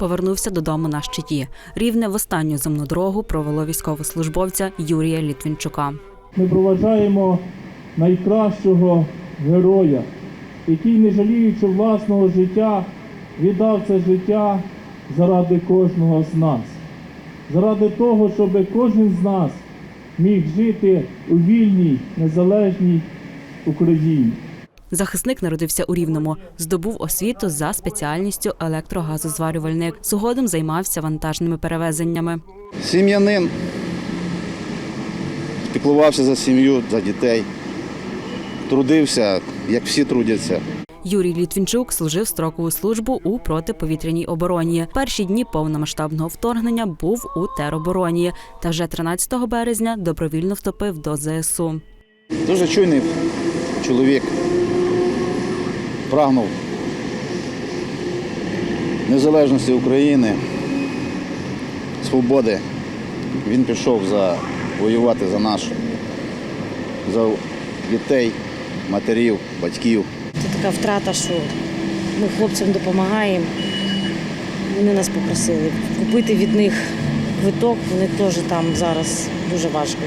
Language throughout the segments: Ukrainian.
Повернувся додому на щиті. Рівне в останню земну дорогу провело військовослужбовця Юрія Літвінчука. Ми проважаємо найкращого героя, який, не жаліючи власного життя, віддав це життя заради кожного з нас, заради того, щоб кожен з нас міг жити у вільній незалежній Україні. Захисник народився у Рівному, здобув освіту за спеціальністю електрогазозварювальник. Згодом займався вантажними перевезеннями. Сім'янин. Піклувався за сім'ю, за дітей. Трудився, як всі трудяться. Юрій Літвінчук служив строкову службу у протиповітряній обороні. Перші дні повномасштабного вторгнення був у теробороні та вже 13 березня добровільно вступив до ЗСУ. Дуже чуйний чоловік. Прагнув незалежності України, свободи. Він пішов за воювати за нашу, за дітей, матерів, батьків. Це така втрата, що ми хлопцям допомагаємо. Вони нас попросили купити від них квиток, вони теж там зараз дуже важко.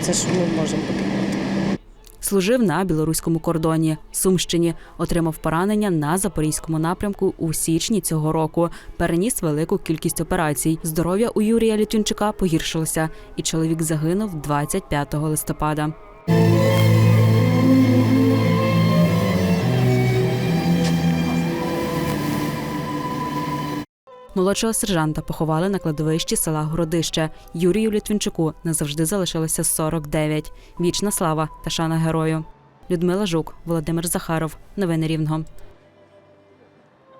Це що ми можемо допомогти. Служив на білоруському кордоні Сумщині, отримав поранення на запорізькому напрямку у січні цього року. Переніс велику кількість операцій. Здоров'я у Юрія Літюнчика погіршилося, і чоловік загинув 25 листопада. Молодшого сержанта поховали на кладовищі села Городище. Юрію Літвінчуку назавжди залишилося 49. Вічна слава та шана герою. Людмила Жук, Володимир Захаров. Новини Рівного.